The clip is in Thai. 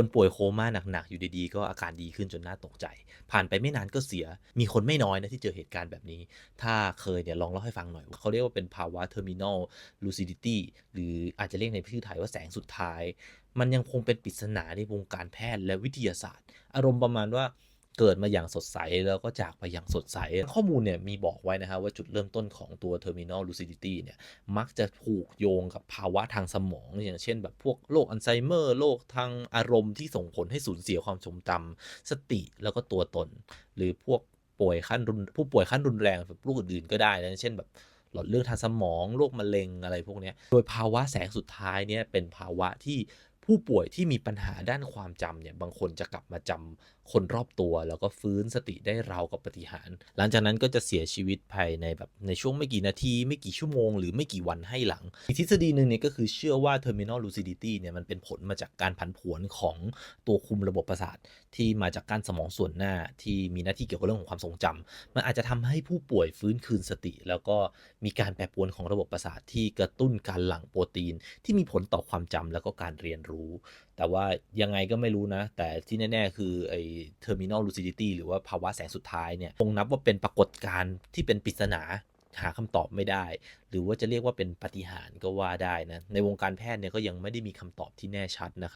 คนป่วยโคม่าหนักๆ อยู่ดีๆ ก็อาการดีขึ้นจนน่าตกใจ ผ่านไปไม่นานก็เสีย มีคนไม่น้อยนะที่เจอเหตุการณ์แบบนี้ ถ้าเคยเนี่ยลองเล่าให้ฟังหน่อย เขาเรียกว่าเป็นภาวะ terminal lucidity หรืออาจจะเรียกในชื่อไทยว่าแสงสุดท้าย มันยังคงเป็นปริศนาในวงการแพทย์และวิทยาศาสตร์ อารมณ์ประมาณว่า เกิดมาอย่างสดใสแล้วก็จากไปอย่างสดใส ข้อมูลเนี่ยมีบอกไว้นะฮะว่าจุดเริ่มต้นของตัว terminal lucidity เนี่ยมักจะถูกโยงกับภาวะทางสมอง อย่างเช่นแบบพวกโรคอัลไซเมอร์โรคทางอารมณ์ที่ส่งผลให้สูญเสียความทรงจำสติแล้วก็ตัวตน หรือพวกป่วยขั้นรุนผู้ป่วยขั้นรุนแรงแบบโรคอื่นๆก็ได้นะเช่นแบบหลอดเลือดทางสมองโรคมะเร็งอะไรพวกนี้โดยภาวะแสงสุดท้ายเนี่ยเป็นภาวะที่ ผู้ป่วยที่มีปัญหาด้านความจำเนี่ยบางคนจะกลับมาจำคนรอบตัว แล้วก็ฟื้นสติได้ราวกับปฏิหาร หลังจากนั้นก็จะเสียชีวิตภายในแบบในช่วงไม่กี่นาที ไม่กี่ชั่วโมง หรือไม่กี่วันให้หลัง อีกทฤษฎีหนึ่งเนี่ยก็คือเชื่อว่า terminal lucidity เนี่ยมันเป็นผลมาจากการผันผวนของตัวคุมระบบประสาท ที่มาจากการสมองส่วนหน้าที่มีหน้าที่เกี่ยวกับเรื่องของความทรงจำมันอาจจะทำให้ผู้ป่วยฟื้นคืนสติ แล้วก็มีการแปรปรวนของระบบประสาทที่กระตุ้นการหลั่งโปรตีน ที่มีผลต่อความจำแล้วก็การเรียนรู้แต่ว่ายังไงก็ไม่รู้นะ แต่ที่แน่ ๆ คือไอ้ terminal lucidity หรือว่าภาวะแสงสุดท้ายเนี่ยคงนับว่าเป็นปรากฏการณ์ที่เป็นปริศนาหาคำตอบไม่ได้ หรือว่าจะเรียกว่าเป็นปาฏิหาริย์ก็ว่าได้นะ ในวงการแพทย์เนี่ยก็ยังไม่ได้มีคำตอบที่แน่ชัดนะครับ